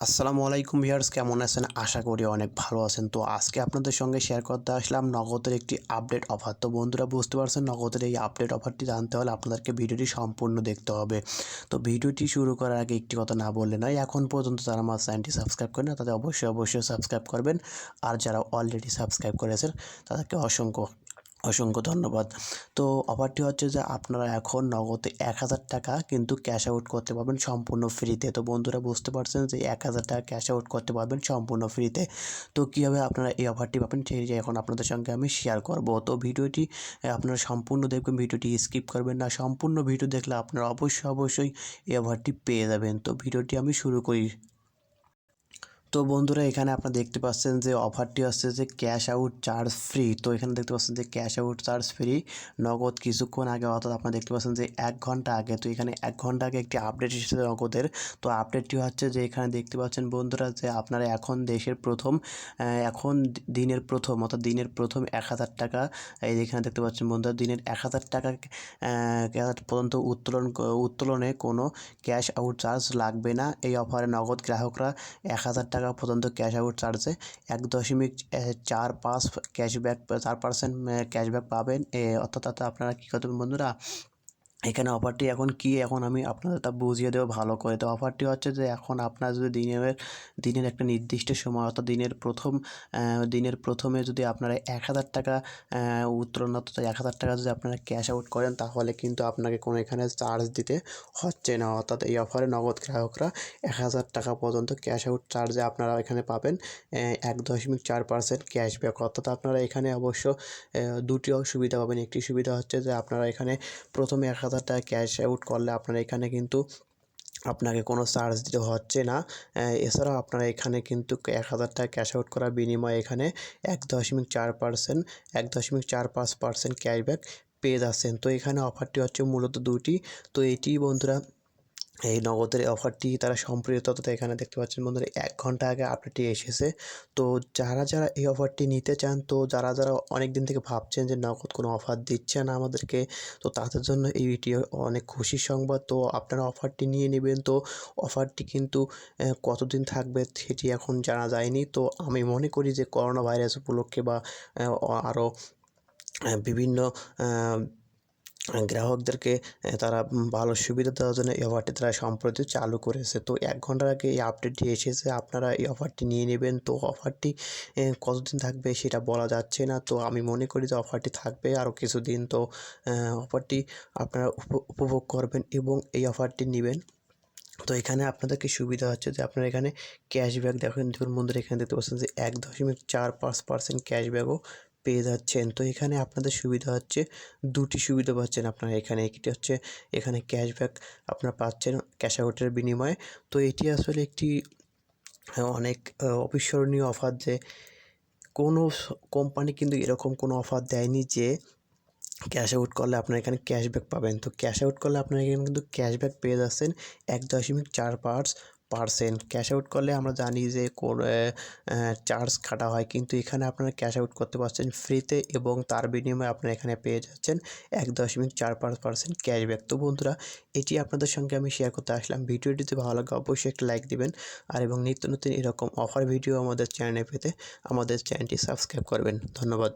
আসসালামু আলাইকুম ভিউয়ার্স, কেমন আছেন? আশা করি অনেক ভালো আছেন। তো আজকে আপনাদের সঙ্গে শেয়ার করতে আসলাম নগদের একটি আপডেট অফার তো বন্ধুরা, বুঝতে পারছেন, নগদের এই আপডেট অফারটি জানতে হলে আপনাদেরকে ভিডিওটি সম্পূর্ণ দেখতে হবে। তো ভিডিওটি শুরু করার আগে একটি কথা না বললে নয়, এখন পর্যন্ত যারা আমার চ্যানেলটি সাবস্ক্রাইব করেন না, তাদের অবশ্যই অবশ্যই সাবস্ক্রাইব করবেন। আর যারা অলরেডি সাবস্ক্রাইব করেছেন, তাদেরকে অসংখ্য অসংখ্য ধন্যবাদ। তো অফারটি হচ্ছে যে আপনারা এখন নগদে এক হাজার টাকা কিন্তু ক্যাশ আউট করতে পারবেন সম্পূর্ণ ফ্রিতে তো বন্ধুরা বুঝতে পারছেন যে এক হাজার টাকা ক্যাশ আউট করতে পারবেন সম্পূর্ণ ফ্রিতে তো কীভাবে আপনারা এই অফারটি পাবেন সেই এখন আপনাদের সঙ্গে আমি শেয়ার করব। তো ভিডিওটি আপনারা সম্পূর্ণ দেখবেন, ভিডিওটি স্কিপ করবেন না। সম্পূর্ণ ভিডিও দেখলে আপনারা অবশ্যই অবশ্যই এই অফারটি পেয়ে যাবেন। তো ভিডিওটি আমি শুরু করি। তো বন্ধুরা, এখানে আপনারা দেখতে পাচ্ছেন যে অফারটি হচ্ছে যে ক্যাশ আউট চার্জ ফ্রি তো এখানে দেখতে পাচ্ছেন যে ক্যাশ আউট চার্জ ফ্রি নগদ কিছুক্ষণ আগে অর্থাৎ আপনারা দেখতে পাচ্ছেন যে এক ঘণ্টা আগে। তো এখানে এক ঘণ্টা আগে একটি আপডেট এসেছে নগদের। তো আপডেটটি হচ্ছে যে এখানে দেখতে পাচ্ছেন বন্ধুরা যে আপনারা এখন দেশের প্রথম এখন দিনের প্রথম, অর্থাৎ দিনের প্রথম এক হাজার টাকা, এই যেখানে দেখতে পাচ্ছেন বন্ধুরা, দিনের এক হাজার টাকা পর্যন্ত উত্তোলন, উত্তোলনে কোনো ক্যাশ আউট চার্জ লাগবে না। এই অফারে নগদ গ্রাহকরা এক হাজার টাকা পর্যন্ত ক্যাশ আউট চার্জে এক দশমিক চার পাঁচ ক্যাশব্যাক চার পার্সেন্ট ক্যাশব্যাক পাবেন। অর্থাৎ আপনারা কী করবেন বন্ধুরা? এখানে অফারটি এখন কি, এখন আমি আপনাদের তা বুঝিয়ে দেবো ভালো করে। তো অফারটি হচ্ছে যে, এখন আপনার যদি দিনের দিনের একটা নির্দিষ্ট সময়, অর্থাৎ দিনের প্রথম দিনের প্রথমে যদি আপনারা এক হাজার টাকা উত্তোলন অর্থাৎ এক হাজার টাকা যদি আপনারা ক্যাশ আউট করেন, তাহলে কিন্তু আপনাকে কোনো এখানে চার্জ দিতে হচ্ছে না। অর্থাৎ এই অফারে নগদ গ্রাহকরা এক হাজার টাকা পর্যন্ত ক্যাশ আউট চার্জে আপনারা এখানে পাবেন এক দশমিক চার পার্সেন্ট ক্যাশব্যাক অর্থাৎ আপনারা এখানে অবশ্য দুটিও সুবিধা পাবেন। একটি সুবিধা হচ্ছে যে, আপনারা এখানে প্রথমে এক হাজার টাকা ক্যাশ আউট করলে আপনার এখানে কিন্তু আপনাকে কোনো চার্জ দিতে হচ্ছে না। এছাড়াও আপনারা এখানে কিন্তু এক হাজার টাকা ক্যাশ আউট করার বিনিময়ে এখানে এক দশমিক চার পার্সেন্ট এক দশমিক চার পাঁচ পার্সেন্ট ক্যাশব্যাক পেয়ে যাচ্ছেন। তো এখানে অফারটি হচ্ছে মূলত দুটি তো এটি বন্ধুরা এই নগদের অফারটি তারা অর্থাৎ এখানে দেখতে পাচ্ছেন বন্ধুরা, এক ঘণ্টা আগে আপডেটটি এসেছে। তো যারা যারা এই অফারটি নিতে চান, তো যারা যারা অনেক দিন থেকে ভাবছেন যে নগদ কোনো অফার দিচ্ছে না আমাদেরকে, তো তাদের জন্য এইটি অনেক খুশির সংবাদ। তো আপনারা অফারটি নিয়ে নেবেন, তো অফারটি কিন্তু কতদিন থাকবে সেটি এখন জানা যায়নি। তো আমি মনে করি যে করোনা ভাইরাস উপলক্ষে বা আরও বিভিন্ন গ্রাহকদেরকে তারা ভালো সুবিধা দেওয়ার জন্য এই অফারটি তারা সম্প্রতি চালু করেছে। তো এক ঘণ্টার আগে এই আপডেটটি এসেছে, আপনারা এই অফারটি নিয়ে নেবেন। তো অফারটি কতদিন থাকবে সেটা বলা যাচ্ছে না। তো আমি মনে করি যে অফারটি থাকবে আরও কিছুদিন। তো অফারটি আপনারা উপ- উপভোগ করবেন এবং এই অফারটি নেবেন। তো এখানে আপনাদেরকে সুবিধা হচ্ছে যে আপনারা এখানে ক্যাশব্যাক দেখেন। দেখুন বন্ধুরা এখানে দেখতে পাচ্ছেন যে এক দশমিক চার পাঁচ পার্সেন্ট ক্যাশব্যাকও পেয়ে যাচ্ছেন। তো এখানে আপনাদের সুবিধা হচ্ছে দুটি সুবিধা পাচ্ছেন আপনারা এখানে। একটি হচ্ছে এখানে ক্যাশব্যাক আপনারা পাচ্ছেন ক্যাশ আউটের বিনিময়ে। তো এটি আসলে একটি অনেক অবিস্মরণীয় অফার যে কোনো কোম্পানি কিন্তু এরকম কোনো অফার দেয়নি যে ক্যাশ আউট করলে আপনারা এখানে ক্যাশব্যাক পাবেন। তো ক্যাশ আউট করলে আপনারা এখানে কিন্তু ক্যাশব্যাক পেয়ে যাচ্ছেন এক দশমিক চার পাঁচ পার্সেন্ট ক্যাশ আউট করলে আমরা জানি যে কোন চার্জ কাটা হয়। কিন্তু এখানে আপনারা ক্যাশ আউট করতে পারছেন ফ্রিতে এবং তার বিনিময়ে আপনারা এখানে পেয়ে যাচ্ছেন এক দশমিক চার পাঁচ পার্সেন্ট ক্যাশব্যাক তো বন্ধুরা, এটি আপনাদের সঙ্গে আমি শেয়ার করতে আসলাম। ভিডিওটি যদি ভালো লাগে, অবশ্যই একটা লাইক দিবেন। আর এবং নিত্য নতুন এরকম অফার ভিডিও আমাদের চ্যানেলে পেতে আমাদের চ্যানেলটি সাবস্ক্রাইব করবেন। ধন্যবাদ।